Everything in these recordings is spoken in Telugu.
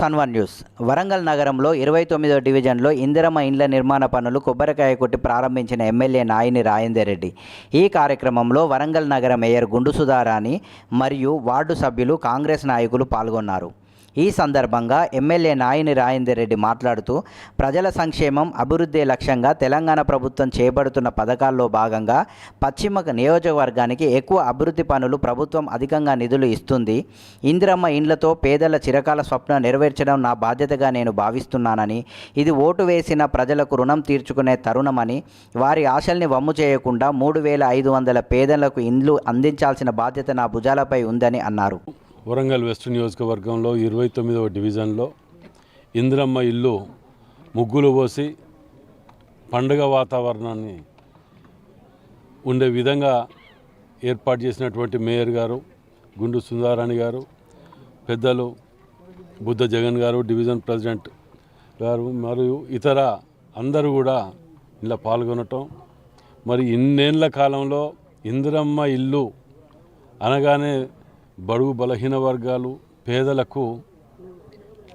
సన్వన్ న్యూస్. వరంగల్ నగరంలో ఇరవై తొమ్మిదో డివిజన్లో ఇందిరమ్మ ఇండ్ల నిర్మాణ పనులు కొబ్బరికాయ కొట్టి ప్రారంభించిన ఎమ్మెల్యే నాయిని రాజేందర్ రెడ్డి. ఈ కార్యక్రమంలో వరంగల్ నగర మేయర్ గుండు సుధారాణి మరియు వార్డు సభ్యులు కాంగ్రెస్ నాయకులు పాల్గొన్నారు. ఈ సందర్భంగా ఎమ్మెల్యే నాయిని రాజేందర్ రెడ్డి మాట్లాడుతూ ప్రజల సంక్షేమం అభివృద్ధి లక్ష్యంగా తెలంగాణ ప్రభుత్వం చేపడుతున్న పథకాల్లో భాగంగా పశ్చిమ నియోజకవర్గానికి ఎక్కువ అభివృద్ధి పనులు ప్రభుత్వం అధికంగా నిధులు ఇస్తుంది. ఇందిరమ్మ ఇండ్లతో పేదల చిరకాల స్వప్న నెరవేర్చడం నా బాధ్యతగా నేను భావిస్తున్నానని ఇది ఓటు వేసిన ప్రజలకు రుణం తీర్చుకునే తరుణమని వారి ఆశల్ని వమ్ము చేయకుండా మూడు వేల ఐదు వందల పేదలకు ఇండ్లు అందించాల్సిన బాధ్యత నా భుజాలపై ఉందని అన్నారు. వరంగల్ వెస్ట్ నియోజకవర్గంలో ఇరవై తొమ్మిదవ డివిజన్లో ఇందిరమ్మ ఇల్లు ముగ్గులు పోసి పండగ వాతావరణాన్ని ఉండే విధంగా ఏర్పాటు చేసినటువంటి మేయర్ గారు గుండు సుందారాణి గారు పెద్దలు బుద్ధ జగన్ గారు డివిజన్ ప్రెసిడెంట్ గారు మరియు ఇతర అందరూ కూడా ఇలా పాల్గొనటం. మరి ఇన్నేళ్ళ కాలంలో ఇందిరమ్మ ఇల్లు అనగానే బడుగు బలహీన వర్గాలు పేదలకు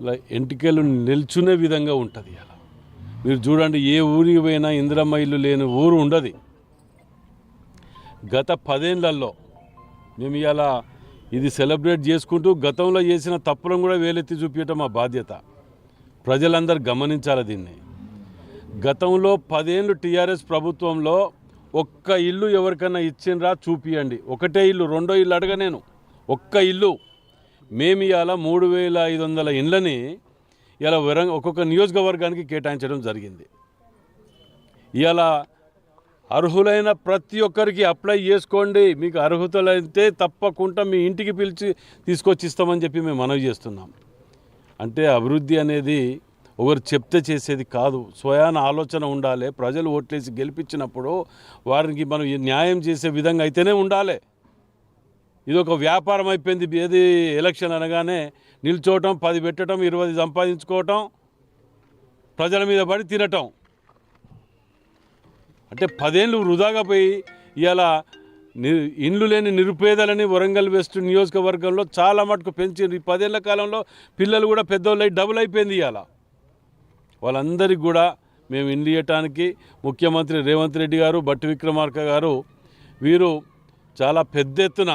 ఇలా ఎంటికలు నిల్చునే విధంగా ఉంటుంది అలా. మీరు చూడండి ఏ ఊరికి పోయినా ఇందిరమ్మ ఇల్లు లేని ఊరు ఉండదు. గత పదేళ్ళలో మేము ఇలా ఇది సెలబ్రేట్ చేసుకుంటూ గతంలో చేసిన తప్పులను కూడా వేలెత్తి చూపించడం మా బాధ్యత. ప్రజలందరూ గమనించాలి దీన్ని. గతంలో పదేళ్ళు టీఆర్ఎస్ ప్రభుత్వంలో ఒక్క ఇల్లు ఎవరికైనా ఇచ్చిండ్రా చూపియండి. ఒకటే ఇల్లు రెండో ఇల్లు అడగ నేను. ఒక్క ఇల్లు. మేము ఇలా మూడు వేల ఐదు వందల ఇండ్లని ఇలా వరంగ ఒక్కొక్క నియోజకవర్గానికి కేటాయించడం జరిగింది. ఇలా అర్హులైన ప్రతి ఒక్కరికి అప్లై చేసుకోండి. మీకు అర్హతలైతే తప్పకుండా మీ ఇంటికి పిలిచి తీసుకొచ్చి ఇస్తామని చెప్పి మేము మనవి చేస్తున్నాం. అంటే అభివృద్ధి అనేది ఒకరు చెప్తే చేసేది కాదు. స్వయాన ఆలోచన ఉండాలి. ప్రజలు ఓట్లేసి గెలిపించినప్పుడు వారికి మనం న్యాయం చేసే విధంగా అయితేనే ఉండాలి. ఇది ఒక వ్యాపారం అయిపోయింది. ఏది ఎలక్షన్ అనగానే నిల్చోవటం పది పెట్టడం ఇరవై సంపాదించుకోవటం ప్రజల మీద పడి తినటం. అంటే పదేళ్ళు వృధాగా పోయి ఇలా ని ఇండ్లు లేని నిరుపేదలని వరంగల్ వెస్ట్ నియోజకవర్గంలో చాలా మటుకు పెంచింది ఈ పదేళ్ళ కాలంలో పిల్లలు కూడా పెద్దోళ్ళు అయి డబుల్ అయిపోయింది ఇవాళ. వాళ్ళందరికీ కూడా మేము ఇండ్లు ఇవ్వటానికి ముఖ్యమంత్రి రేవంత్ రెడ్డి గారు బట్టి విక్రమార్క గారు వీరు చాలా పెద్ద ఎత్తున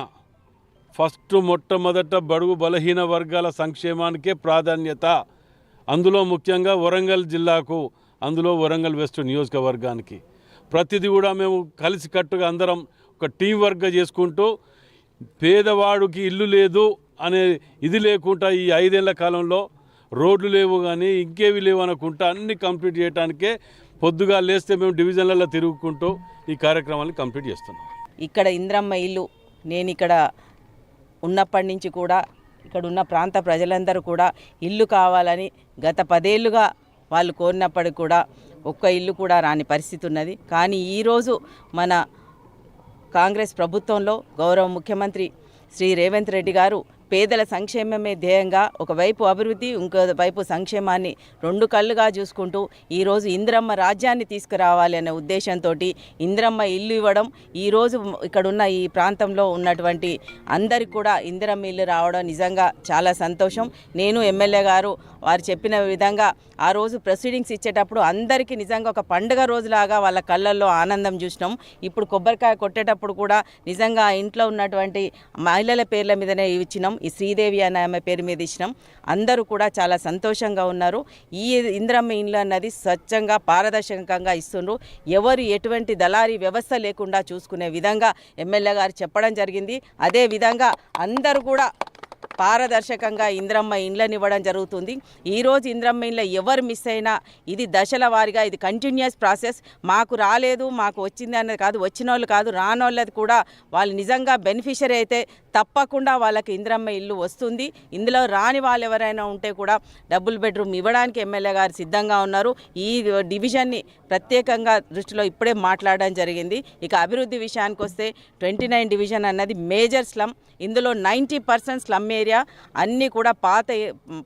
ఫస్ట్ మొట్టమొదట బడుగు బలహీన వర్గాల సంక్షేమానికే ప్రాధాన్యత. అందులో ముఖ్యంగా వరంగల్ జిల్లాకు అందులో వరంగల్ వెస్ట్ నియోజకవర్గానికి. ప్రతిదీ కూడా మేము కలిసికట్టుగా అందరం ఒక టీం వర్క్గా చేసుకుంటూ పేదవాడికి ఇల్లు లేదు అనే ఇది లేకుండా ఈ ఐదేళ్ళ కాలంలో రోడ్లు లేవు కానీ ఇంకేవి లేవు అనుకుంటా అన్ని కంప్లీట్ చేయడానికే పొద్దుగా లేస్తే మేము డివిజన్లలో తిరుగుకుంటూ ఈ కార్యక్రమాన్ని కంప్లీట్ చేస్తున్నాం. ఇక్కడ ఇంద్రమ్మ ఇల్లు నేను ఇక్కడ ఉన్నప్పటి నుంచి కూడా ఇక్కడ ఉన్న ప్రాంత ప్రజలందరూ కూడా ఇల్లు కావాలని గత పదేళ్ళుగా వాళ్ళు కోరినప్పటికి కూడా ఒక్క ఇల్లు కూడా రాని పరిస్థితి ఉన్నది. కానీ ఈరోజు మన కాంగ్రెస్ ప్రభుత్వంలో గౌరవ ముఖ్యమంత్రి శ్రీ రేవంత్ రెడ్డి గారు పేదల సంక్షేమమే ధ్యేయంగా ఒకవైపు అభివృద్ధి ఇంకో వైపు సంక్షేమాన్ని రెండు కళ్ళుగా చూసుకుంటూ ఈరోజు ఇంద్రమ్మ రాజ్యాన్ని తీసుకురావాలి అనే ఉద్దేశంతో ఇంద్రమ్మ ఇల్లు ఇవ్వడం ఈరోజు ఇక్కడున్న ఈ ప్రాంతంలో ఉన్నటువంటి అందరికి కూడా ఇందిరమ్మ ఇల్లు రావడం నిజంగా చాలా సంతోషం. నేను ఎమ్మెల్యే గారు వారు చెప్పిన విధంగా ఆ రోజు ప్రొసీడింగ్స్ ఇచ్చేటప్పుడు అందరికీ నిజంగా ఒక పండుగ రోజులాగా వాళ్ళ కళ్ళల్లో ఆనందం చూసినాం. ఇప్పుడు కొబ్బరికాయ కొట్టేటప్పుడు కూడా నిజంగా ఇంట్లో ఉన్నటువంటి మహిళల పేర్ల మీదనే ఇచ్చినాం. ఈ శ్రీదేవి అనే ఆమె పేరు మీద ఇచ్చినాం. అందరూ కూడా చాలా సంతోషంగా ఉన్నారు. ఈ ఇంద్రమ్మ ఇండ్లు అన్నది స్వచ్ఛంగా పారదర్శకంగా ఇస్తుండ్రు. ఎవరు ఎటువంటి దళారీ వ్యవస్థ లేకుండా చూసుకునే విధంగా ఎమ్మెల్యే గారు చెప్పడం జరిగింది. అదే విధంగా అందరూ కూడా పారదర్శకంగా ఇంద్రమ్మ ఇండ్లను ఇవ్వడం జరుగుతుంది ఈరోజు ఇంద్రమ్మ ఇండ్ల ఎవరు మిస్ అయినా ఇది దశల వారిగా ఇది కంటిన్యూస్ ప్రాసెస్ మాకు రాలేదు మాకు వచ్చింది అన్నది కాదు వచ్చిన వాళ్ళు కాదు రానోళ్ళది కూడా వాళ్ళు నిజంగా బెనిఫిషరీ అయితే తప్పకుండా వాళ్ళకి ఇంద్రమ్మ ఇల్లు వస్తుంది. ఇందులో రాని వాళ్ళు ఎవరైనా ఉంటే కూడా డబుల్ బెడ్రూమ్ ఇవ్వడానికి ఎమ్మెల్యే గారు సిద్ధంగా ఉన్నారు. ఈ డివిజన్ని ప్రత్యేకంగా దృష్టిలో ఇప్పుడే మాట్లాడడం జరిగింది. ఇక అభివృద్ధి విషయానికి వస్తే ట్వంటీ నైన్ డివిజన్ అన్నది మేజర్ స్లమ్ ఇందులో ninety percent slum area area అన్నీ కూడా పాత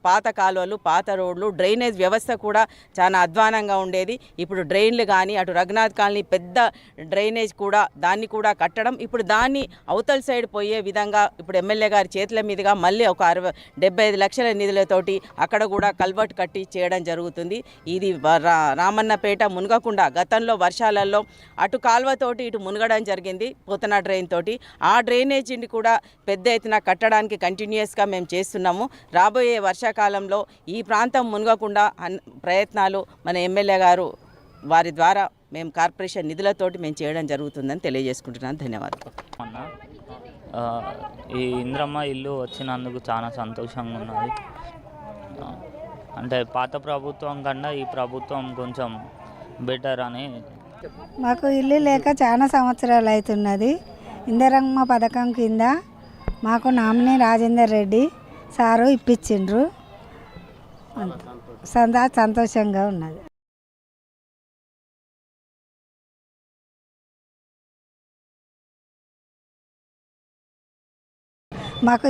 పాత కాలువలు పాత రోడ్లు డ్రైనేజ్ వ్యవస్థ కూడా చాలా అధ్వానంగా ఉండేది. ఇప్పుడు డ్రైన్లు కానీ అటు రఘునాథ్ కాలనీ పెద్ద డ్రైనేజ్ కూడా దాన్ని కూడా కట్టడం ఇప్పుడు దాన్ని అవతల సైడ్ పోయే విధంగా ఇప్పుడు ఎమ్మెల్యే గారి చేతుల మీదుగా మళ్ళీ ఒక అరవై డెబ్బై ఐదు లక్షల నిధులతోటి అక్కడ కూడా కల్వర్ట్ కట్టి చేయడం జరుగుతుంది. ఇది రామన్నపేట మునగకుండా గతంలో వర్షాలలో అటు కాల్వతోటి ఇటు మునగడం జరిగింది పోతన డ్రైన్ తోటి. ఆ డ్రైనేజీని కూడా పెద్ద ఎత్తున కట్టడానికి కంటిన్యూస్గా మేము చేస్తున్నాము. రాబోయే వర్షాకాలంలో ఈ ప్రాంతం మునగకుండా అన్ ప్రయత్నాలు మన ఎమ్మెల్యే గారు వారి ద్వారా మేము కార్పొరేషన్ నిధులతోటి మేము చేయడం జరుగుతుందని తెలియజేసుకుంటున్నాను. ధన్యవాదాలు. ఈ ఇంద్రమ్మ ఇల్లు వచ్చినందుకు చాలా సంతోషంగా ఉన్నది. అంటే పాత ప్రభుత్వం కన్నా ఈ ప్రభుత్వం కొంచెం బెటర్ అని మాకు ఇల్లు లేక చాలా సంవత్సరాలు అవుతున్నది. ఇందిరమ్మ పథకం కింద మాకు నామినీ రాజేందర్ రెడ్డి సారు ఇప్పించిండ్రు అంత. సందా సంతోషంగా ఉన్నది మాకు